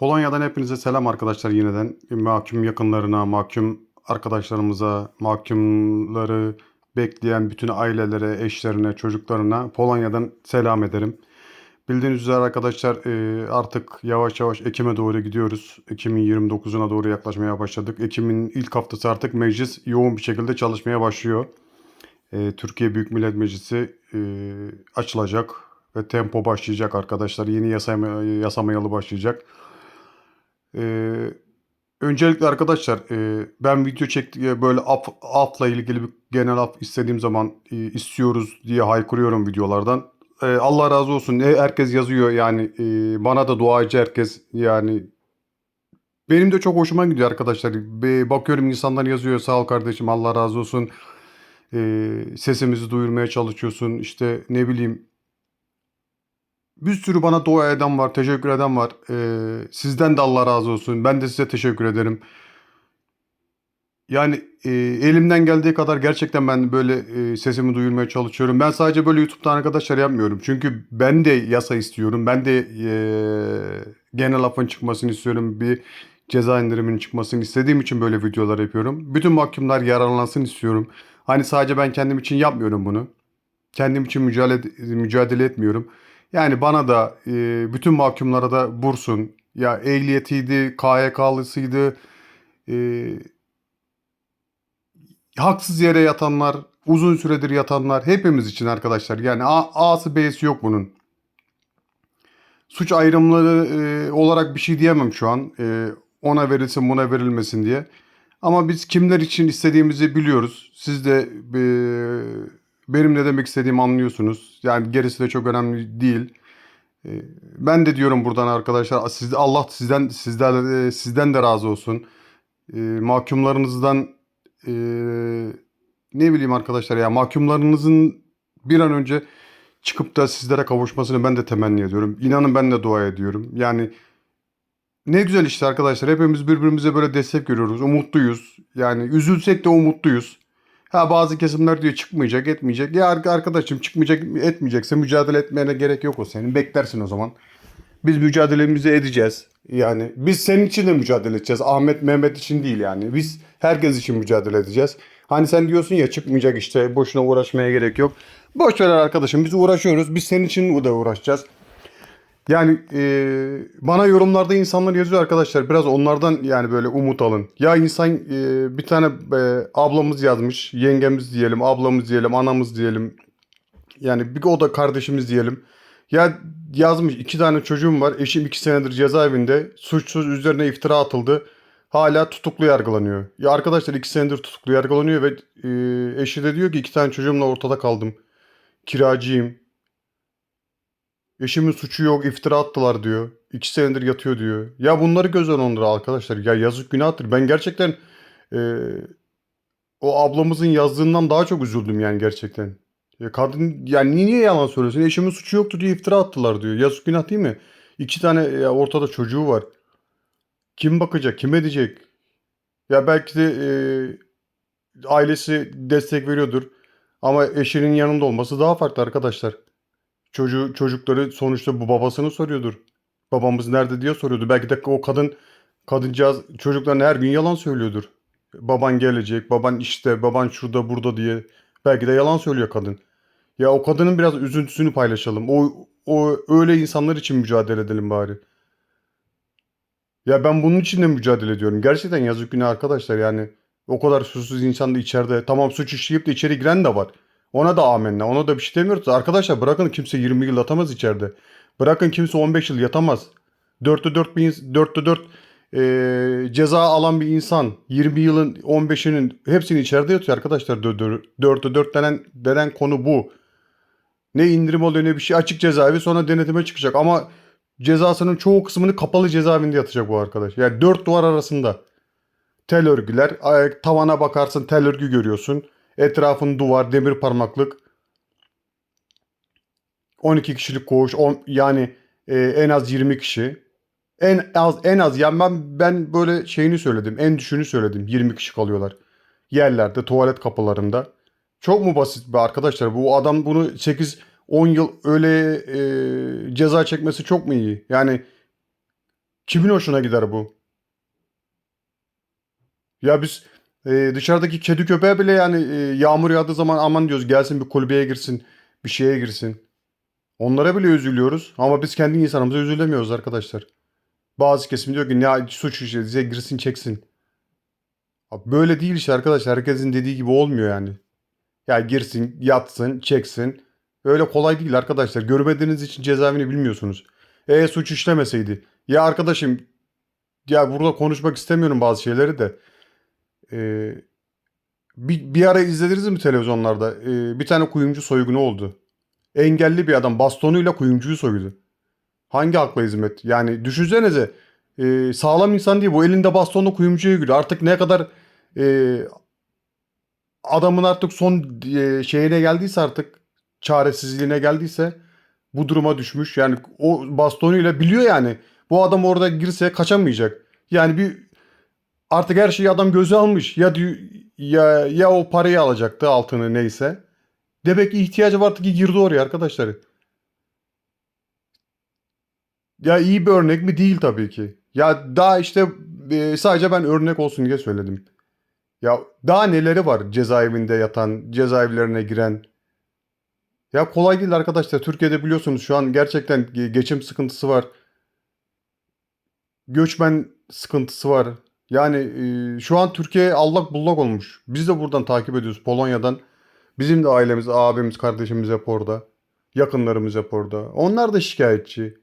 Polonya'dan hepinize selam arkadaşlar yeniden. Mahkum yakınlarına, mahkum arkadaşlarımıza, mahkumları bekleyen bütün ailelere, eşlerine, çocuklarına Polonya'dan selam ederim. Bildiğiniz üzere arkadaşlar e, artık yavaş yavaş Ekim'e doğru gidiyoruz. Ekim'in 29'una doğru yaklaşmaya başladık. Ekim'in ilk haftası artık meclis yoğun bir şekilde çalışmaya başlıyor. E, Türkiye Büyük Millet Meclisi e, açılacak ve tempo başlayacak arkadaşlar. Yeni yasama, yasamayalı başlayacak. Ee, öncelikle arkadaşlar e, ben video çekti böyle af, afla ilgili bir genel af istediğim zaman e, istiyoruz diye haykırıyorum videolardan. E, Allah razı olsun. E, herkes yazıyor yani e, bana da duacı herkes yani benim de çok hoşuma gidiyor arkadaşlar. Bakıyorum insanlar yazıyor sağ ol kardeşim Allah razı olsun. E, sesimizi duyurmaya çalışıyorsun işte ne bileyim bir sürü bana dua eden var, teşekkür eden var. Ee, sizden de Allah razı olsun. Ben de size teşekkür ederim. Yani e, elimden geldiği kadar gerçekten ben böyle e, sesimi duyurmaya çalışıyorum. Ben sadece böyle YouTube'dan arkadaşlar yapmıyorum. Çünkü ben de yasa istiyorum. Ben de e, genel affın çıkmasını istiyorum. Bir ceza indiriminin çıkmasını istediğim için böyle videolar yapıyorum. Bütün mahkumlar yararlansın istiyorum. Hani sadece ben kendim için yapmıyorum bunu. Kendim için mücadele, mücadele etmiyorum. Yani bana da e, bütün mahkumlara da bursun ya ehliyetiydi, KYK'lısıydı, e, haksız yere yatanlar, uzun süredir yatanlar hepimiz için arkadaşlar. Yani A, A'sı B'si yok bunun. Suç ayrımları e, olarak bir şey diyemem şu an. E, ona verilsin buna verilmesin diye. Ama biz kimler için istediğimizi biliyoruz. Siz de e, benim ne demek istediğimi anlıyorsunuz. Yani gerisi de çok önemli değil. E, ben de diyorum buradan arkadaşlar siz Allah sizden sizden e, sizden de razı olsun. E, mahkumlarınızdan e, ne bileyim arkadaşlar ya mahkumlarınızın bir an önce çıkıp da sizlere kavuşmasını ben de temenni ediyorum. İnanın ben de dua ediyorum. Yani ne güzel işte arkadaşlar. Hepimiz birbirimize böyle destek görüyoruz. Umutluyuz. Yani üzülsek de umutluyuz. Ha bazı kesimler diyor çıkmayacak, etmeyecek. Ya ar- arkadaşım çıkmayacak, etmeyecekse mücadele etmene gerek yok o senin. Beklersin o zaman. Biz mücadelemizi edeceğiz. Yani biz senin için de mücadele edeceğiz. Ahmet, Mehmet için değil yani. Biz herkes için mücadele edeceğiz. Hani sen diyorsun ya çıkmayacak işte boşuna uğraşmaya gerek yok. Boş ver arkadaşım biz uğraşıyoruz. Biz senin için de uğraşacağız. Yani e, bana yorumlarda insanlar yazıyor arkadaşlar. Biraz onlardan yani böyle umut alın. Ya insan e, bir tane e, ablamız yazmış. Yengemiz diyelim, ablamız diyelim, anamız diyelim. Yani bir o da kardeşimiz diyelim. Ya yazmış iki tane çocuğum var. Eşim iki senedir cezaevinde. Suçsuz üzerine iftira atıldı. Hala tutuklu yargılanıyor. Ya arkadaşlar iki senedir tutuklu yargılanıyor ve e, eşi de diyor ki iki tane çocuğumla ortada kaldım. Kiracıyım. Eşimin suçu yok iftira attılar diyor. İki senedir yatıyor diyor. Ya bunları göz önünde arkadaşlar. Ya yazık günahtır. Ben gerçekten e, o ablamızın yazdığından daha çok üzüldüm yani gerçekten. Ya kadın yani niye yalan söylüyorsun? Eşimin suçu yoktu diye iftira attılar diyor. Yazık günah değil mi? İki tane ya ortada çocuğu var. Kim bakacak? Kim edecek? Ya belki de e, ailesi destek veriyordur. Ama eşinin yanında olması daha farklı arkadaşlar. Çocuğu, çocukları sonuçta bu babasını soruyordur. Babamız nerede diye soruyordu. Belki de o kadın kadıncağız çocuklarına her gün yalan söylüyordur. Baban gelecek, baban işte, baban şurada burada diye. Belki de yalan söylüyor kadın. Ya o kadının biraz üzüntüsünü paylaşalım. O, o öyle insanlar için mücadele edelim bari. Ya ben bunun için de mücadele ediyorum. Gerçekten yazık günah arkadaşlar yani. O kadar suçsuz insan da içeride. Tamam suç işleyip de içeri giren de var. Ona da amenna. Ona da bir şey demiyoruz. Arkadaşlar bırakın kimse 20 yıl yatamaz içeride. Bırakın kimse 15 yıl yatamaz. 4'te 4 bir ins- 4'te 4 eee, ceza alan bir insan 20 yılın 15'inin hepsini içeride yatıyor arkadaşlar. 4'te 4 denen, denen konu bu. Ne indirim oluyor ne bir şey. Açık cezaevi sonra denetime çıkacak. Ama cezasının çoğu kısmını kapalı cezaevinde yatacak bu arkadaş. Yani dört duvar arasında. Tel örgüler. Tavana bakarsın tel örgü görüyorsun. Etrafın duvar, demir parmaklık. 12 kişilik koğuş. on- yani e, en az 20 kişi. En az en az yani ben ben böyle şeyini söyledim. En düşüğünü söyledim. 20 kişi kalıyorlar. Yerlerde, tuvalet kapılarında. Çok mu basit be arkadaşlar? Bu adam bunu 8 10 yıl öyle e, ceza çekmesi çok mu iyi? Yani Kimin hoşuna gider bu? Ya biz e, dışarıdaki kedi köpeğe bile yani e, yağmur yağdığı zaman aman diyoruz gelsin bir kulübeye girsin, bir şeye girsin. Onlara bile üzülüyoruz ama biz kendi insanımıza üzülemiyoruz arkadaşlar. Bazı kesim diyor ki ne suç işlediyse girsin çeksin. Abi Böyle değil işte arkadaşlar. Herkesin dediği gibi olmuyor yani. Ya girsin, yatsın, çeksin. Öyle kolay değil arkadaşlar. Görmediğiniz için cezaevini bilmiyorsunuz. E suç işlemeseydi. Ya arkadaşım ya burada konuşmak istemiyorum bazı şeyleri de. Ee, bir, bir ara izlediniz mi televizyonlarda? Ee, bir tane kuyumcu soygunu oldu. Engelli bir adam bastonuyla kuyumcuyu soydu. Hangi akla hizmet? Yani düşünsenize e, sağlam insan değil bu elinde bastonla kuyumcuya giriyor. Artık ne kadar e, adamın artık son e, şeyine geldiyse artık çaresizliğine geldiyse bu duruma düşmüş. Yani o bastonuyla biliyor yani bu adam orada girse kaçamayacak. Yani bir artık her şeyi adam göze almış. Ya ya ya o parayı alacaktı altını neyse. Demek ki ihtiyacı vardı ki girdi oraya arkadaşlar. Ya iyi bir örnek mi? Değil tabii ki. Ya daha işte e, sadece ben örnek olsun diye söyledim. Ya daha neleri var cezaevinde yatan, cezaevlerine giren. Ya kolay değil arkadaşlar. Türkiye'de biliyorsunuz şu an gerçekten ge- geçim sıkıntısı var. Göçmen sıkıntısı var. Yani e, şu an Türkiye allak bullak olmuş. Biz de buradan takip ediyoruz Polonya'dan. Bizim de ailemiz, abimiz, kardeşimiz hep orada. Yakınlarımız hep orada. Onlar da şikayetçi.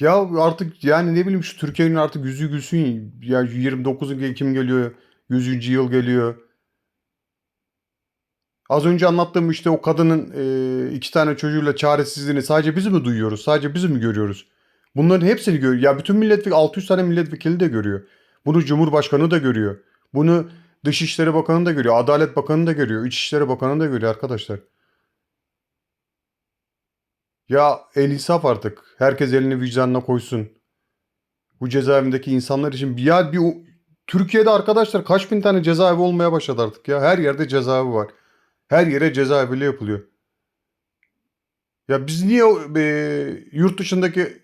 Ya artık yani ne bileyim şu Türkiye'nin artık yüzü gülsün. Ya 29 Ekim geliyor. 100. yıl geliyor. Az önce anlattığım işte o kadının e, iki tane çocuğuyla çaresizliğini sadece biz mi duyuyoruz? Sadece biz mi görüyoruz? Bunların hepsini görüyor. Ya bütün milletvekili 600 tane milletvekili de görüyor. Bunu Cumhurbaşkanı da görüyor. Bunu Dışişleri Bakanı da görüyor. Adalet Bakanı da görüyor. İçişleri Bakanı da görüyor arkadaşlar. Ya el insaf artık. Herkes elini vicdanına koysun. Bu cezaevindeki insanlar için bir ya bir Türkiye'de arkadaşlar kaç bin tane cezaevi olmaya başladı artık ya. Her yerde cezaevi var. Her yere cezaeviyle yapılıyor. Ya biz niye e, yurt dışındaki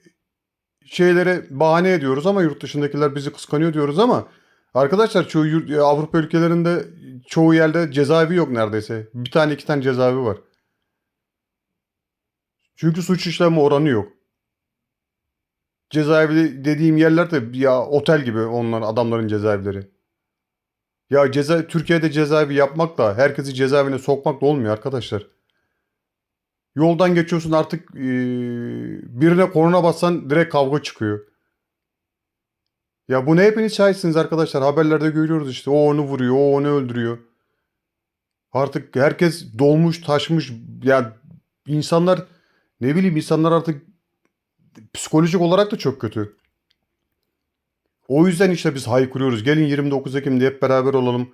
şeylere bahane ediyoruz ama yurt dışındakiler bizi kıskanıyor diyoruz ama arkadaşlar çoğu yurt- e, Avrupa ülkelerinde çoğu yerde cezaevi yok neredeyse. Bir tane iki tane cezaevi var. Çünkü suç işleme oranı yok. Cezaevi dediğim yerler de ya otel gibi onlar adamların cezaevleri. Ya ceza Türkiye'de cezaevi yapmakla herkesi cezaevine sokmakla olmuyor arkadaşlar. Yoldan geçiyorsun artık eee, birine korna bassan direkt kavga çıkıyor. Ya bunu hepiniz şahitsiniz arkadaşlar. Haberlerde görüyoruz işte. O onu vuruyor, o onu öldürüyor. Artık herkes dolmuş, taşmış. Ya insanlar ne bileyim insanlar artık psikolojik olarak da çok kötü. O yüzden işte biz haykırıyoruz. Gelin 29 Ekim'de hep beraber olalım.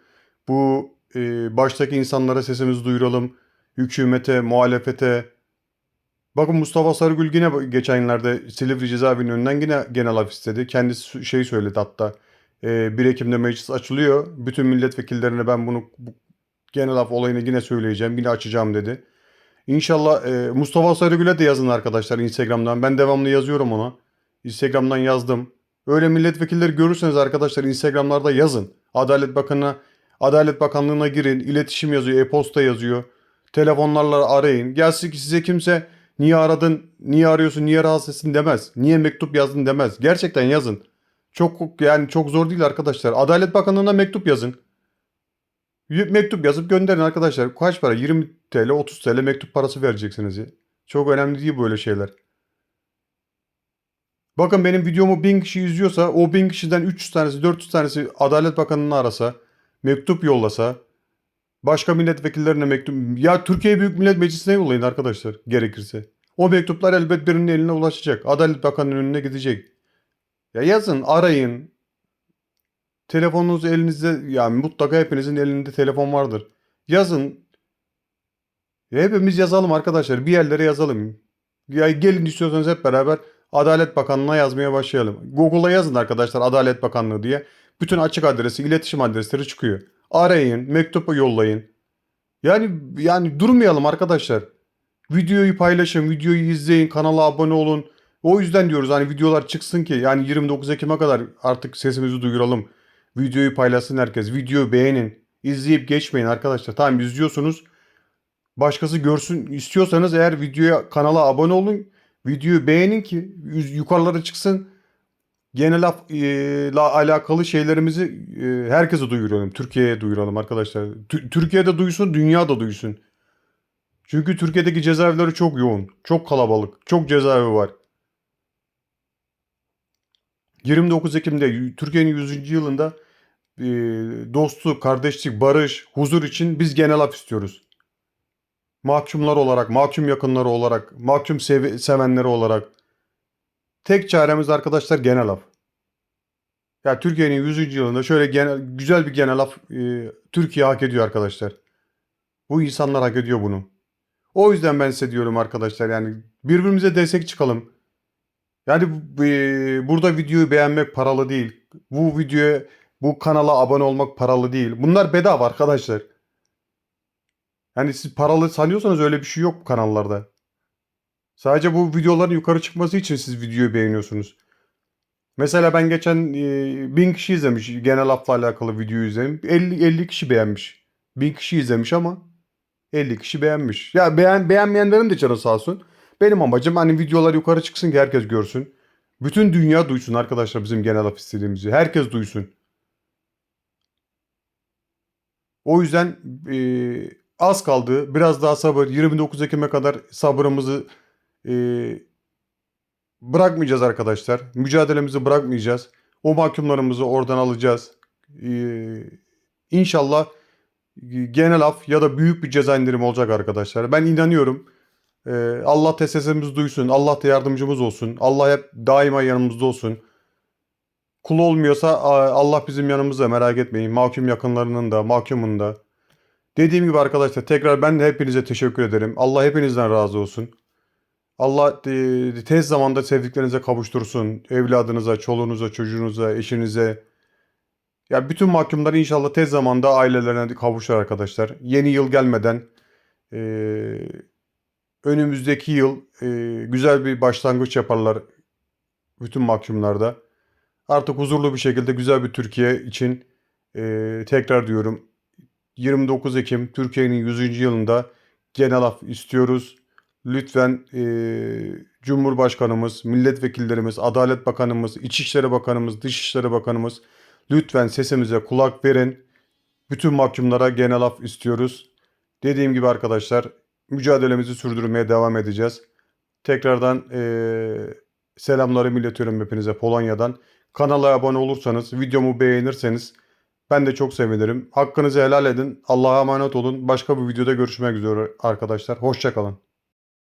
Bu e, baştaki insanlara sesimizi duyuralım. Hükümete, muhalefete. Bakın Mustafa Sarıgül yine geçen günlerde Silivri cezaevinin önünden yine genel af istedi. Kendisi şey söyledi hatta. E, 1 Ekim'de meclis açılıyor. Bütün milletvekillerine ben bunu bu genel af olayını yine söyleyeceğim. Yine açacağım dedi. İnşallah e, Mustafa Sarıgül'e de yazın arkadaşlar Instagram'dan. Ben devamlı yazıyorum ona. Instagram'dan yazdım. Öyle milletvekilleri görürseniz arkadaşlar Instagram'larda yazın. Adalet Bakanı'na, Adalet Bakanlığı'na girin. İletişim yazıyor, e-posta yazıyor. Telefonlarla arayın. Gelsin ki size kimse niye aradın, niye arıyorsun, niye rahatsızsın demez. Niye mektup yazdın demez. Gerçekten yazın. Çok yani çok zor değil arkadaşlar. Adalet Bakanlığı'na mektup yazın. Mektup yazıp gönderin arkadaşlar. Kaç para? 20 TL, 30 TL mektup parası vereceksiniz. Çok önemli değil böyle şeyler. Bakın benim videomu 1000 kişi izliyorsa o 1000 kişiden 300 tanesi 400 tanesi Adalet Bakanı'nı arasa, mektup yollasa, başka milletvekillerine mektup... Ya Türkiye Büyük Millet Meclisi'ne yollayın arkadaşlar gerekirse. O mektuplar elbet birinin eline ulaşacak. Adalet Bakanı'nın önüne gidecek. Ya yazın, arayın. Telefonunuz elinizde yani mutlaka hepinizin elinde telefon vardır. Yazın. Ya hepimiz yazalım arkadaşlar. Bir yerlere yazalım. Ya gelin istiyorsanız hep beraber Adalet Bakanlığı'na yazmaya başlayalım. Google'a yazın arkadaşlar Adalet Bakanlığı diye. Bütün açık adresi, iletişim adresleri çıkıyor. Arayın, mektubu yollayın. Yani yani durmayalım arkadaşlar. Videoyu paylaşın, videoyu izleyin, kanala abone olun. O yüzden diyoruz hani videolar çıksın ki yani 29 Ekim'e kadar artık sesimizi duyuralım. Videoyu paylaşsın herkes. Videoyu beğenin. İzleyip geçmeyin arkadaşlar. Tamam izliyorsunuz. Başkası görsün istiyorsanız eğer videoya kanala abone olun. Videoyu beğenin ki yukarılara çıksın. Genel af- e, la alakalı şeylerimizi e, herkese duyuralım. Türkiye'ye duyuralım arkadaşlar. Tü- Türkiye'de duysun, dünya da duysun. Çünkü Türkiye'deki cezaevleri çok yoğun, çok kalabalık, çok cezaevi var. 29 Ekim'de Türkiye'nin 100. yılında e, dostluk, kardeşlik, barış, huzur için biz genel af istiyoruz. Mahkumlar olarak, mahkum yakınları olarak, mahkum sev- sevenleri olarak. Tek çaremiz arkadaşlar genel af. Ya Türkiye'nin 100. yılında şöyle genel, güzel bir genel af e, Türkiye hak ediyor arkadaşlar. Bu insanlar hak ediyor bunu. O yüzden ben size diyorum arkadaşlar yani birbirimize destek çıkalım. Yani e, burada videoyu beğenmek paralı değil. Bu videoya, bu kanala abone olmak paralı değil. Bunlar bedava arkadaşlar. Yani siz paralı sanıyorsanız öyle bir şey yok bu kanallarda. Sadece bu videoların yukarı çıkması için siz videoyu beğeniyorsunuz. Mesela ben geçen e, 1000 kişi izlemiş genel hafla alakalı videoyu izledim. 50, 50 kişi beğenmiş. 1000 kişi izlemiş ama 50 kişi beğenmiş. Ya beğen, beğenmeyenlerin de canı sağ olsun. Benim amacım hani videolar yukarı çıksın ki herkes görsün. Bütün dünya duysun arkadaşlar bizim genel af istediğimizi. Herkes duysun. O yüzden e, az kaldı. Biraz daha sabır. 29 Ekim'e kadar sabrımızı e, bırakmayacağız arkadaşlar. Mücadelemizi bırakmayacağız. O mahkumlarımızı oradan alacağız. Ee, inşallah genel af ya da büyük bir ceza indirimi olacak arkadaşlar. Ben inanıyorum. Ee, Allah da duysun. Allah da yardımcımız olsun. Allah hep daima yanımızda olsun. Kul olmuyorsa Allah bizim yanımızda merak etmeyin. Mahkum yakınlarının da, mahkumun da. Dediğim gibi arkadaşlar tekrar ben de hepinize teşekkür ederim. Allah hepinizden razı olsun. Allah e, tez zamanda sevdiklerinize kavuştursun. Evladınıza, çoluğunuza, çocuğunuza, eşinize. Ya bütün mahkumlar inşallah tez zamanda ailelerine kavuşur arkadaşlar. Yeni yıl gelmeden e, önümüzdeki yıl e, güzel bir başlangıç yaparlar bütün mahkumlarda. Artık huzurlu bir şekilde güzel bir Türkiye için e, tekrar diyorum 29 Ekim Türkiye'nin 100. yılında genel af istiyoruz. Lütfen e, Cumhurbaşkanımız, milletvekillerimiz, Adalet Bakanımız, İçişleri Bakanımız, Dışişleri Bakanımız lütfen sesimize kulak verin. Bütün mahkumlara genel af istiyoruz. Dediğim gibi arkadaşlar mücadelemizi sürdürmeye devam edeceğiz. Tekrardan e, selamlarımı iletiyorum hepinize Polonya'dan. Kanala abone olursanız, videomu beğenirseniz ben de çok sevinirim. Hakkınızı helal edin. Allah'a emanet olun. Başka bir videoda görüşmek üzere arkadaşlar. Hoşçakalın.